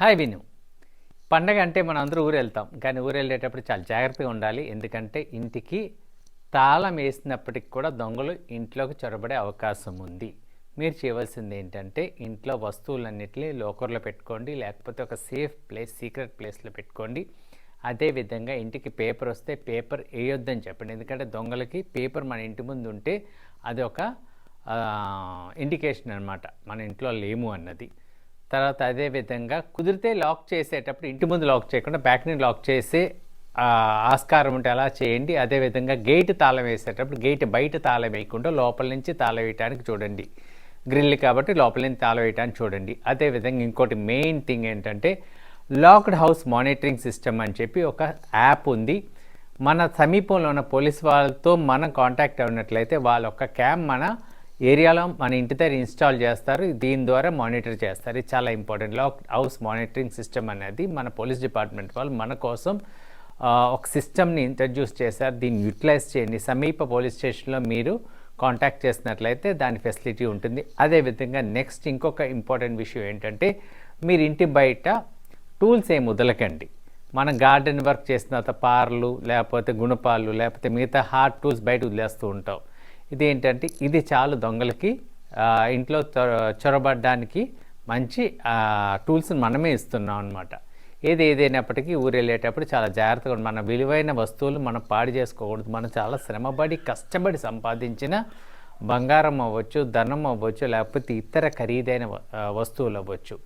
Hi విను. పండగ అంటే మనం అందరూ ఊరు వెళ్తాం కానీ ఊరు వెళ్ళేటప్పుడు చాలా జాగ్రత్తగా ఉండాలి. ఎందుకంటే ఇంటికి తాళం వేసినప్పటికి కూడా దొంగలు ఇంట్లోకి చొరబడే అవకాశం ఉంది. మీరు చేయవలసింది ఏంటంటే ఇంట్లో వస్తువులన్నిటిని లోకర్లో పెట్టుకోండి. లేకపోతే ఒక సేఫ్ ప్లేస్ సీక్రెట్ ప్లేస్లో పెట్టుకోండి. అదేవిధంగా ఇంటికి పేపర్ వస్తే పేపర్ వేయొద్దని చెప్పండి. ఎందుకంటే దొంగలకి పేపర్ మన ఇంటి ముందు ఉంటే అది ఒక ఇండికేషన్ అనమాట మన ఇంట్లో లేము అన్నది. తర్వాత అదే విధంగా కుదిరితే లాక్ చేసేటప్పుడు ఇంటి ముందు లాక్ చేయకుండా బ్యాక్ని లాక్ చేసే ఆస్కారం ఉంటే అలా చేయండి. అదేవిధంగా గేట్ తాళం వేసేటప్పుడు గేట్ బయట తాళం వేయకుండా లోపల నుంచి తాళం వేయటానికి చూడండి. గ్రిల్ కాబట్టి లోపల నుంచి తాళం వేయటానికి చూడండి. అదేవిధంగా ఇంకోటి మెయిన్ థింగ్ ఏంటంటే లాక్డ్ హౌస్ మానిటరింగ్ సిస్టమ్ అని చెప్పి ఒక యాప్ ఉంది. మన సమీపంలో ఉన్న పోలీస్ వాళ్ళతో మనం కాంటాక్ట్ అయినట్లయితే వాళ్ళ ఒక క్యామ్ మన ఏరియాలో మన ఇంటి దగ్గర ఇన్స్టాల్ చేస్తారు. దీని ద్వారా మానిటర్ చేస్తారు. ఇది చాలా important. Lock house monitoring system అనేది మన పోలీస్ డిపార్ట్మెంట్ వాళ్ళు మన కోసం ఒక సిస్టమ్ని ఇంట్రడ్యూస్ చేశారు. దీన్ని యూటిలైజ్ చేయండి. సమీప పోలీస్ స్టేషన్లో మీరు కాంటాక్ట్ చేసినట్లయితే దాని ఫెసిలిటీ ఉంటుంది. అదేవిధంగా నెక్స్ట్ ఇంకొక ఇంపార్టెంట్ విషయం ఏంటంటే మీరు ఇంటి బయట టూల్స్ ఏం వదలకండి. మనం గార్డెన్ వర్క్ చేసిన తర్వాత పార్లు లేకపోతే గుణపాలు లేకపోతే మిగతా హార్డ్ టూల్స్ బయట వదిలేస్తూ ఉంటాం. ఇది ఏంటంటే ఇది చాలు దొంగలకి ఇంట్లో చొ- చొరబడడానికి మంచి టూల్స్ని మనమే ఇస్తున్నాం అనమాట ఏది ఏదైనప్పటికీ ఊరు వెళ్ళేటప్పుడు చాలా జాగ్రత్తగా మన విలువైన వస్తువులు మనం పాడు చేసుకోకూడదు. మనం చాలా శ్రమపడి కష్టపడి సంపాదించిన బంగారం అవ్వచ్చు ధనం అవ్వచ్చు లేకపోతే ఇతర ఖరీదైన వస్తువులు అవ్వచ్చు.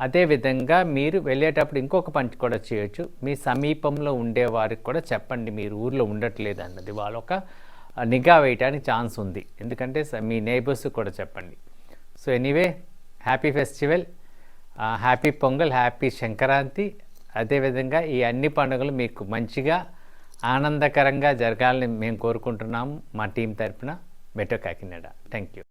అదేవిధంగా మీరు వెళ్ళేటప్పుడు ఇంకొక పని కూడా చేయొచ్చు. మీ సమీపంలో ఉండే వారికి కూడా చెప్పండి. మీరు ఊర్లో ఉండట్లేదు అన్నది. వాళ్ళొక నిఘా వేయటానికి ఛాన్స్ ఉంది. ఎందుకంటే స- మీ నైబర్స్ కూడా చెప్పండి. So anyway happy festival happy Pongal happy Sankranti. అదేవిధంగా ఈ అన్ని పండుగలు మీకు మంచిగా ఆనందకరంగా జరగాలని మేము కోరుకుంటున్నాము మా టీం తరపున. Mateo Kakinada thank you